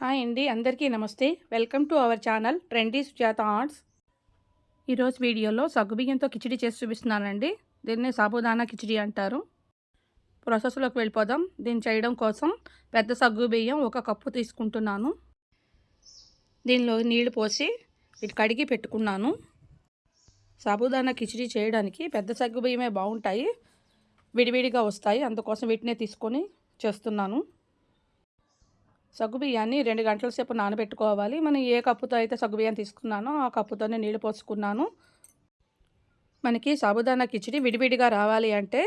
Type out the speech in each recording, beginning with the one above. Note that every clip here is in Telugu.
హాయ్ అండి అందరికీ నమస్తే. Welcome to our channel trendy Sujatha arts. ఈరోజు వీడియోలో సగ్గుబియ్యంతో కిచిడి చేసి చూపిస్తున్నానండి. దీన్ని సాబుదానా కిచిడి అంటారు. ప్రాసెస్లోకి వెళ్ళిపోదాం. దీన్ని చేయడం కోసం పెద్ద సగ్గు బియ్యం ఒక కప్పు తీసుకుంటున్నాను. దీనిలో నీళ్ళు పోసి ఇటు కడిగి పెట్టుకున్నాను. సాబుదానా కిచిడి చేయడానికి పెద్ద సగ్గు బియ్యమే బాగుంటాయి. విడివిడిగా వస్తాయి. అందుకోసం వీటినే తీసుకొని చేస్తున్నాను. సగ్గుబియ్యాన్ని రెండు గంటల సేపు నానబెట్టుకోవాలి. మనం ఏ కప్పుతో అయితే సగ్గుబియ్యం తీసుకున్నానో ఆ కప్పుతోనే నీళ్ళు పోసుకున్నాను. మనకి సాబుదానా కిచిడి విడివిడిగా రావాలి అంటే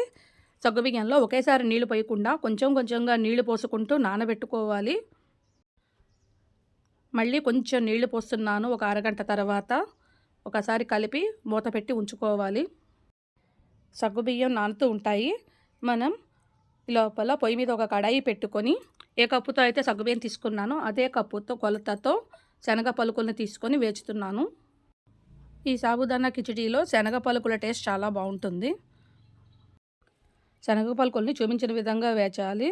సగ్గుబియ్యంలో ఒకేసారి నీళ్ళు పోయకుండా కొంచెం కొంచెంగా నీళ్ళు పోసుకుంటూ నానబెట్టుకోవాలి. మళ్ళీ కొంచెం నీళ్ళు పోస్తున్నాను ఒక అరగంట తర్వాత. ఒకసారి కలిపి మూత పెట్టి ఉంచుకోవాలి. సగ్గుబియ్యం నానుతూ ఉంటాయి. మనం లోపల పొయ్యి మీద ఒక కడాయి పెట్టుకొని ఏ కప్పుతో అయితే సగ్గుబియ్యం తీసుకున్నానో అదే కప్పుతో కొలతతో శనగ పలుకులను తీసుకొని వేచుతున్నాను ఈ సాబుదానా కిచడీలో శనగ పలుకుల టేస్ట్ చాలా బాగుంటుంది. శనగ పలుకుల్ని చూపించిన విధంగా వేచాలి.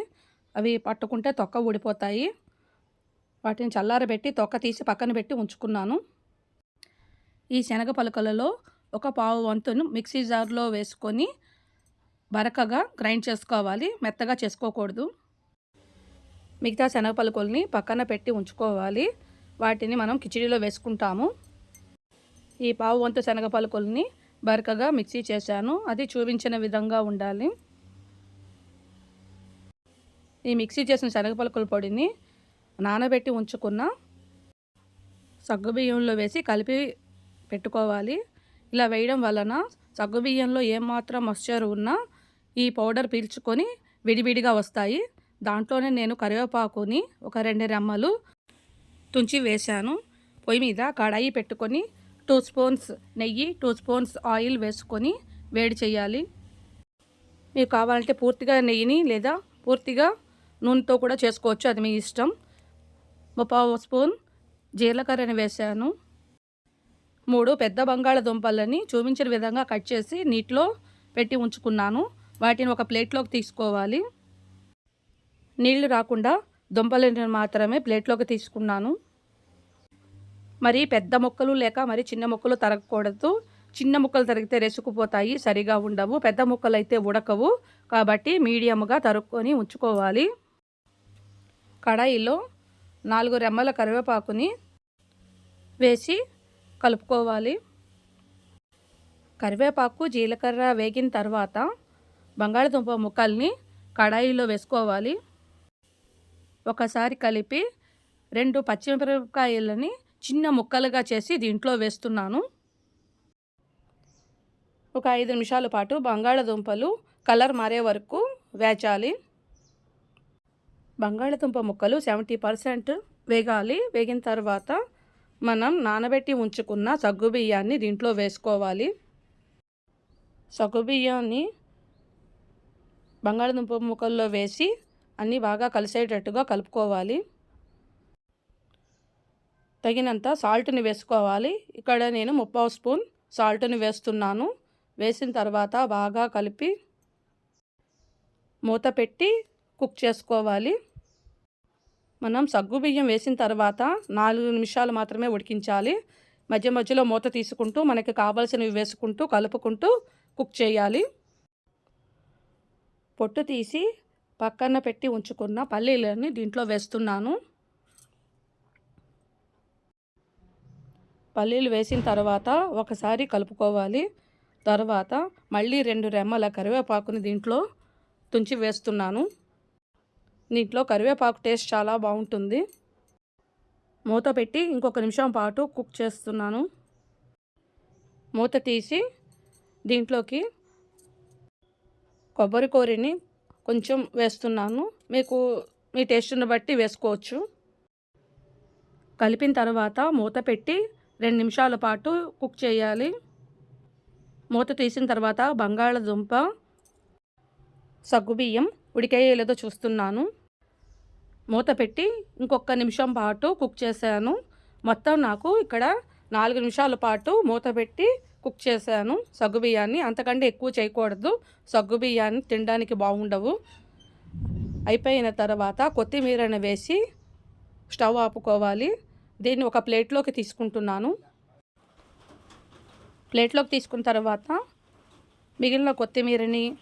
అవి పట్టుకుంటే తొక్క ఊడిపోతాయి. వాటిని చల్లారబెట్టి తొక్క తీసి పక్కన పెట్టి ఉంచుకున్నాను. ఈ శనగ పలుకలలో ఒక పావు వంతును మిక్సీ జార్లో వేసుకొని బరకగా గ్రైండ్ చేసుకోవాలి. మెత్తగా చేసుకోకూడదు. మిగతా శనగ పలుకుల్ని పక్కన పెట్టి ఉంచుకోవాలి. వాటిని మనం కిచిడిలో వేసుకుంటాము. ఈ పావు వంతు శనగ పలుకుల్ని బరకగా మిక్సీ చేశాను. అది చూపించిన విధంగా ఉండాలి. ఈ మిక్సీ చేసిన శనగ పలుకుల పొడిని నానబెట్టి ఉంచుకున్న సగ్గుబియ్యంలో వేసి కలిపి పెట్టుకోవాలి. ఇలా వేయడం వలన సగ్గుబియ్యంలో ఏమాత్రం మశ్చర్ ఉన్నా ఈ పౌడర్ పీల్చుకొని విడివిడిగా వస్తాయి. దాంట్లోనే నేను కరివేపాకుని ఒక రెండు రెమ్మలు తుంచి వేశాను. పొయ్యి మీద కడాయి పెట్టుకొని టూ స్పూన్స్ నెయ్యి టూ స్పూన్స్ ఆయిల్ వేసుకొని వేడి చేయాలి. మీకు కావాలంటే పూర్తిగా నెయ్యిని లేదా పూర్తిగా నూనెతో కూడా చేసుకోవచ్చు అది మీ ఇష్టం. ముప్పావు స్పూన్ జీలకర్రని వేశాను. మూడు పెద్ద బంగాళదుంపలని చూపించిన విధంగా కట్ చేసి నీటిలో పెట్టి ఉంచుకున్నాను. వాటిని ఒక ప్లేట్లోకి తీసుకోవాలి. నీళ్ళు రాకుండా దుంపలను మాత్రమే ప్లేట్లోకి తీసుకున్నాను. మరి పెద్ద ముక్కలు లేక మరి చిన్న ముక్కలు తరగకూడదు. చిన్న ముక్కలు తరిగితే రెసుకుపోతాయి సరిగా ఉండవు. పెద్ద ముక్కలు అయితే ఉడకవు. కాబట్టి మీడియంగా తరుక్కొని ఉంచుకోవాలి. కడాయిలో నాలుగు రెమ్మల కరివేపాకుని వేసి కలుపుకోవాలి. కరివేపాకు జీలకర్ర వేగిన తర్వాత బంగాళదుంప ముక్కల్ని కడాయిలో వేసుకోవాలి. ఒకసారి కలిపి రెండు పచ్చిమిరపకాయలని చిన్న ముక్కలుగా చేసి దీంట్లో వేస్తున్నాను. ఒక ఐదు నిమిషాల పాటు బంగాళదుంపలు కలర్ మారే వరకు వేచాలి. బంగాళదుంప ముక్కలు సెవెంటీ పర్సెంట్ వేగాలి. వేగిన తర్వాత మనం నానబెట్టి ఉంచుకున్న సగ్గుబియ్యాన్ని దీంట్లో వేసుకోవాలి. సగ్గుబియ్యాన్ని బంగాళదుంప ముక్కల్లో వేసి అన్నీ బాగా కలిసేటట్టుగా కలుపుకోవాలి. తగినంత సాల్ట్ని వేసుకోవాలి. ఇక్కడ నేను ముప్పావు స్పూన్ సాల్ట్ని వేస్తున్నాను. వేసిన తర్వాత బాగా కలిపి మూత పెట్టి కుక్ చేసుకోవాలి. మనం సగ్గు బియ్యం వేసిన తర్వాత నాలుగు నిమిషాలు మాత్రమే ఉడికించాలి. మధ్య మధ్యలో మూత తీసుకుంటూ మనకి కావాల్సినవి వేసుకుంటూ కలుపుకుంటూ కుక్ చేయాలి. పొట్టు తీసి పక్కన పెట్టి ఉంచుకున్న పల్లీలని దీంట్లో వేస్తున్నాను. పల్లీలు వేసిన తర్వాత ఒకసారి కలుపుకోవాలి. తర్వాత మళ్ళీ రెండు రెమ్మల కరివేపాకుని దీంట్లో తుంచి వేస్తున్నాను. దీంట్లో కరివేపాకు టేస్ట్ చాలా బాగుంటుంది. మూత పెట్టి ఇంకొక నిమిషం పాటు కుక్ చేస్తున్నాను. మూత తీసి దీంట్లోకి కొబ్బరి కూరని కొంచెం వేస్తున్నాను. మీకు మీ టేస్ట్ని బట్టి వేసుకోవచ్చు. కలిపిన తర్వాత మూత పెట్టి రెండు నిమిషాల పాటు కుక్ చేయాలి. మూత తీసిన తర్వాత బంగాళదుంప సగ్గుబియ్యం ఉడికేయలేదో చూస్తున్నాను. మూత పెట్టి ఇంకొక నిమిషం పాటు కుక్ చేశాను. మొత్తం నాకు ఇక్కడ నాలుగు నిమిషాల పాటు మూత పెట్టి కుక్ చేశాను. సగ్గుబియ్యాన్ని అంతకంటే ఎక్కువ చేయకూడదు. సగ్గుబియ్యాన్ని తినడానికి బాగుండవు. అయిపోయిన తర్వాత కొత్తిమీరను వేసి స్టవ్ ఆపుకోవాలి. దీన్ని ఒక ప్లేట్లోకి తీసుకుంటున్నాను. ప్లేట్లోకి తీసుకున్న తర్వాత మిగిలిన కొత్తిమీరని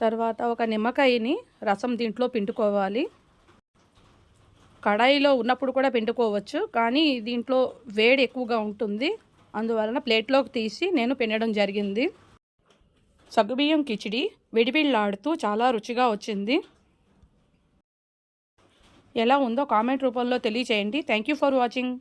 తర్వాత ఒక నిమ్మకాయని రసం దీంట్లో పిండుకోవాలి. కడాయిలో ఉన్నప్పుడు కూడా పిండుకోవచ్చు కానీ దీంట్లో వేడి ఎక్కువగా ఉంటుంది. అందువలన ప్లేట్లోకి తీసి నేను పిండడం జరిగింది. సగ్గుబియ్యం కిచిడి విడివిళ్ళాడుతూ చాలా రుచిగా వచ్చింది. ఎలా ఉందో కామెంట్ రూపంలో తెలియచేయండి. Thank you for watching